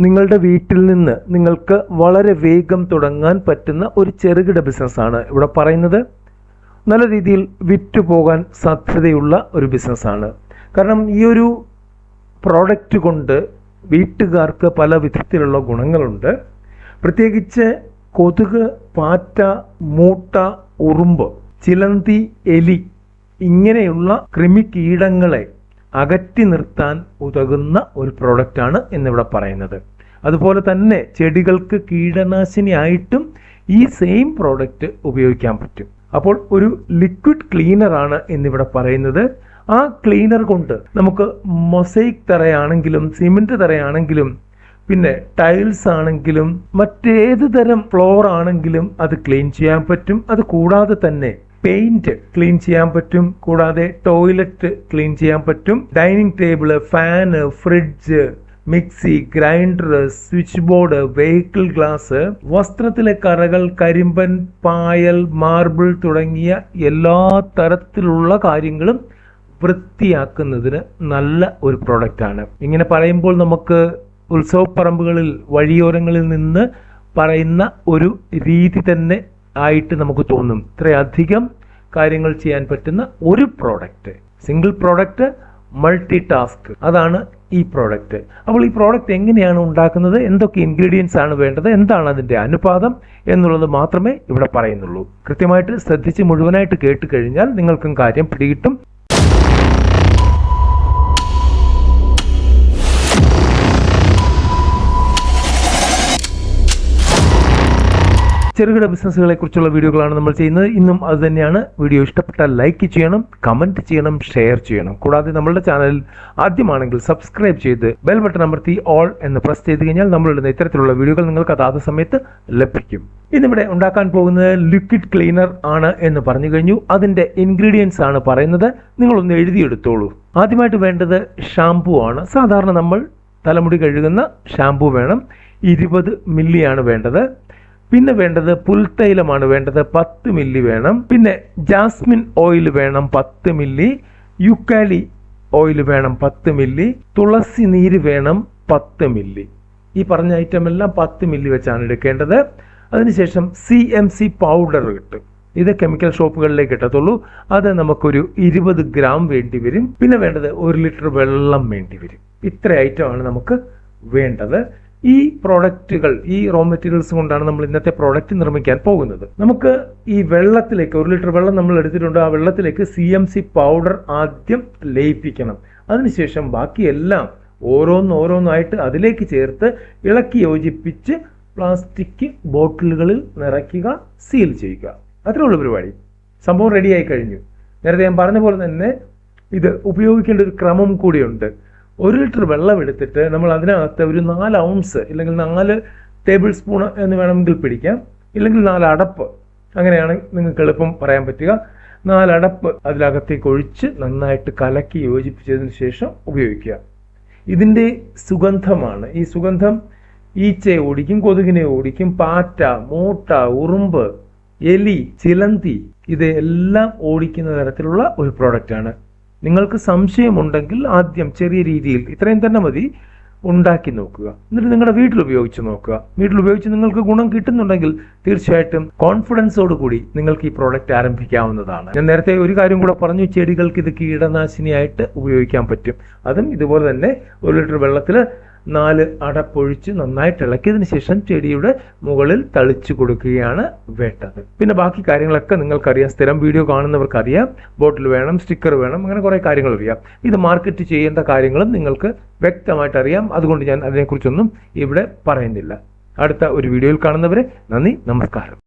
നിങ്ങളുടെ വീട്ടിൽ നിന്ന് നിങ്ങൾക്ക് വളരെ വേഗം തുടങ്ങാൻ പറ്റുന്ന ഒരു ചെറുകിട ബിസിനസ്സാണ് ഇവിടെ പറയുന്നത്. നല്ല രീതിയിൽ വിറ്റുപോകാൻ സാധ്യതയുള്ള ഒരു ബിസിനസ്സാണ്. കാരണം ഈ ഒരു പ്രോഡക്റ്റ് കൊണ്ട് വീട്ടുകാർക്ക് പല വിധത്തിലുള്ള ഗുണങ്ങളുണ്ട്. പ്രത്യേകിച്ച് കൊതുക് പാറ്റ മൂട്ട ഉറുമ്പ് ചിലന്തി എലി ഇങ്ങനെയുള്ള കൃമികീടങ്ങളെ അകറ്റി നിർത്താൻ ഉതകുന്ന ഒരു പ്രോഡക്റ്റാണ് എന്നിവിടെ പറയുന്നത്. അതുപോലെ തന്നെ ചെടികൾക്ക് കീടനാശിനി ആയിട്ടും ഈ സെയിം പ്രോഡക്റ്റ് ഉപയോഗിക്കാൻ പറ്റും. അപ്പോൾ ഒരു ലിക്വിഡ് ക്ലീനർ ആണ് എന്നിവിടെ പറയുന്നത്. ആ ക്ലീനർ കൊണ്ട് നമുക്ക് മൊസൈക്ക് തറയാണെങ്കിലും സിമെന്റ് തറയാണെങ്കിലും പിന്നെ ടൈൽസ് ആണെങ്കിലും മറ്റേത് തരം ഫ്ലോർ ആണെങ്കിലും അത് ക്ലീൻ ചെയ്യാൻ പറ്റും. അത് കൂടാതെ തന്നെ പെയിന്റ് ക്ലീൻ ചെയ്യാൻ പറ്റും കൂടാതെ ടോയ്ലറ്റ് ക്ലീൻ ചെയ്യാൻ പറ്റും. Dining table fan fridge mixie grinder switch board vehicle glass വസ്ത്രത്തിലെ കറകൾ കരിമ്പൻ പായൽ മാർബിൾ തുടങ്ങിയ എല്ലാ തരത്തിലുള്ള കാര്യങ്ങളും വൃത്തിയാക്കുന്നതിന് നല്ല ഒരു ആണ്. ഇങ്ങനെ പറയുമ്പോൾ നമുക്ക് ഉത്സവപ്പറമ്പുകളിൽ വഴിയോരങ്ങളിൽ നിന്ന് പറയുന്ന ഒരു രീതി തന്നെ ആയിട്ട് നമുക്ക് തോന്നും ഇത്രയധികം കാര്യങ്ങൾ ചെയ്യാൻ പറ്റുന്ന ഒരു product single product multi task അതാണ് ഈ പ്രോഡക്റ്റ് അപ്പോൾ ഈ പ്രോഡക്റ്റ് എങ്ങനെയാണ് ഉണ്ടാക്കുന്നത്? എന്തൊക്കെ ഇൻഗ്രീഡിയൻസ് ആണ് വേണ്ടത്? എന്താണ് അതിന്റെ അനുപാതം എന്നുള്ളത് മാത്രമേ ഇവിടെ പറയുന്നുള്ളൂ. കൃത്യമായിട്ട് ശ്രദ്ധിച്ച് മുഴുവനായിട്ട് കേട്ട് കഴിഞ്ഞാൽ നിങ്ങൾക്കും കാര്യം പിടികിട്ടും. ചെറുകിട ബിസിനസ്സുകളെ കുറിച്ചുള്ള വീഡിയോകളാണ് നമ്മൾ ചെയ്യുന്നത്. ഇന്നും അത് തന്നെയാണ്. വീഡിയോ ഇഷ്ടപ്പെട്ടാൽ ലൈക്ക് ചെയ്യണം കമന്റ് ചെയ്യണം ഷെയർ ചെയ്യണം. കൂടാതെ നമ്മളുടെ ചാനൽ ആദ്യമാണെങ്കിൽ സബ്സ്ക്രൈബ് ചെയ്ത് ബെൽ ബട്ടൺ അമർത്തി ഓൾ എന്ന് പ്രസ് ചെയ്ത് കഴിഞ്ഞാൽ നമ്മളിടുന്ന ഇത്തരത്തിലുള്ള വീഡിയോകൾ നിങ്ങൾക്ക് അതാത് സമയത്ത് ലഭിക്കും. ഇന്നിവിടെ ഉണ്ടാക്കാൻ പോകുന്നത് ലിക്വിഡ് ക്ലീനർ ആണ് എന്ന് പറഞ്ഞു കഴിഞ്ഞു. അതിന്റെ ഇൻഗ്രീഡിയൻസ് ആണ് പറയുന്നത്. നിങ്ങളൊന്ന് എഴുതിയെടുത്തോളൂ. ആദ്യമായിട്ട് വേണ്ടത് ഷാംപൂ ആണ്. സാധാരണ നമ്മൾ തലമുടി കഴുകുന്ന ഷാംപൂ വേണം. ഇരുപത് മില്ലിയാണ് വേണ്ടത്. പിന്നെ വേണ്ടത് പുൽത്തൈലമാണ് വേണ്ടത് പത്ത് മില്ലി വേണം. പിന്നെ ജാസ്മിൻ ഓയിൽ വേണം പത്ത് മില്ലി യുക്കാലി ഓയിൽ വേണം പത്ത് മില്ലി തുളസി നീര് വേണം പത്ത് മില്ലി. ഈ പറഞ്ഞ ഐറ്റം എല്ലാം പത്ത് മില്ലി വെച്ചാണ് എടുക്കേണ്ടത്. അതിനുശേഷം സി എം സി പൗഡർ കിട്ടും ഇത് കെമിക്കൽ ഷോപ്പുകളിലേക്ക് കിട്ടത്തുള്ളൂ അത് നമുക്കൊരു ഇരുപത് ഗ്രാം വേണ്ടി വരും. പിന്നെ വേണ്ടത് ഒരു ലിറ്റർ വെള്ളം വേണ്ടി വരും. ഇത്ര ഐറ്റമാണ് നമുക്ക് വേണ്ടത്. ഈ പ്രോഡക്റ്റുകൾ ഈ റോ മെറ്റീരിയൽസ് കൊണ്ടാണ് നമ്മൾ ഇന്നത്തെ പ്രോഡക്റ്റ് നിർമ്മിക്കാൻ പോകുന്നത്. നമുക്ക് ഈ വെള്ളത്തിലേക്ക് ഒരു ലിറ്റർ വെള്ളം നമ്മൾ എടുത്തിട്ടുണ്ട്. ആ വെള്ളത്തിലേക്ക് സി എം സി പൗഡർ ആദ്യം ലയിപ്പിക്കണം. അതിനുശേഷം ബാക്കിയെല്ലാം ഓരോന്ന് ഓരോന്നായിട്ട് അതിലേക്ക് ചേർത്ത് ഇളക്കി യോജിപ്പിച്ച് പ്ലാസ്റ്റിക് ബോട്ടിലുകളിൽ നിറയ്ക്കുക സീൽ ചെയ്യുക. അത്രേ ഉള്ളൂ പരിപാടി. സംഭവം റെഡിയായി കഴിഞ്ഞു. നേരത്തെ ഞാൻ പറഞ്ഞ പോലെ തന്നെ ഇത് ഉപയോഗിക്കേണ്ട ഒരു ക്രമം കൂടിയുണ്ട്. ഒരു ലിറ്റർ വെള്ളം എടുത്തിട്ട് നമ്മൾ അതിനകത്ത് ഒരു നാല് ഔൺസ് ഇല്ലെങ്കിൽ നാല് ടേബിൾ സ്പൂൺ എന്ന് വേണമെങ്കിൽ പിടിക്കാം. ഇല്ലെങ്കിൽ നാല് അടപ്പ്. അങ്ങനെയാണ് നിങ്ങൾക്ക് എളുപ്പം പറയാൻ പറ്റുക. നാലടപ്പ് അതിലകത്തേക്ക് ഒഴിച്ച് നന്നായിട്ട് കലക്കി യോജിപ്പിച്ചതിന് ശേഷം ഉപയോഗിക്കുക. ഇതിന്റെ സുഗന്ധമാണ്. ഈ സുഗന്ധം ഈച്ചയെ ഓടിക്കും കൊതുകിനെ ഓടിക്കും. പാറ്റ മൂട്ട ഉറുമ്പ് എലി ചിലന്തി ഇതെല്ലാം ഓടിക്കുന്ന തരത്തിലുള്ള ഒരു പ്രോഡക്റ്റാണ് നിങ്ങൾക്ക് സംശയമുണ്ടെങ്കിൽ ആദ്യം ചെറിയ രീതിയിൽ ഇത്രയും തന്നെ മതി ഉണ്ടാക്കി നോക്കുക. എന്നിട്ട് നിങ്ങളുടെ വീട്ടിൽ ഉപയോഗിച്ച് നോക്കുക. വീട്ടിൽ ഉപയോഗിച്ച് നിങ്ങൾക്ക് ഗുണം കിട്ടുന്നുണ്ടെങ്കിൽ തീർച്ചയായിട്ടും കോൺഫിഡൻസോട് കൂടി നിങ്ങൾക്ക് ഈ പ്രോഡക്റ്റ് ആരംഭിക്കാവുന്നതാണ്. ഞാൻ നേരത്തെ ഒരു കാര്യം കൂടെ പറഞ്ഞു ചെടികൾക്ക് ഇത് കീടനാശിനിയായിട്ട് ഉപയോഗിക്കാൻ പറ്റും. അതും ഇതുപോലെ തന്നെ ഒരു ലിറ്റർ വെള്ളത്തിൽ നാല് അടപ്പൊഴിച്ച് നന്നായിട്ട് ഇളക്കിയതിന് ശേഷം ചെടിയുടെ മുകളിൽ തളിച്ചു കൊടുക്കുകയാണ് വേണ്ടത്. പിന്നെ ബാക്കി കാര്യങ്ങളൊക്കെ നിങ്ങൾക്കറിയാം. സ്ഥിരം വീഡിയോ കാണുന്നവർക്കറിയാം. ബോട്ടിൽ വേണം സ്റ്റിക്കർ വേണം അങ്ങനെ കുറേ കാര്യങ്ങൾ അറിയാം ഇത് മാർക്കറ്റ് ചെയ്യേണ്ട കാര്യങ്ങളും നിങ്ങൾക്ക് വ്യക്തമായിട്ട് അറിയാം അതുകൊണ്ട് ഞാൻ അതിനെക്കുറിച്ചൊന്നും ഇവിടെ പറയുന്നില്ല. അടുത്ത ഒരു വീഡിയോയിൽ കാണുന്നവരെ നന്ദി നമസ്കാരം.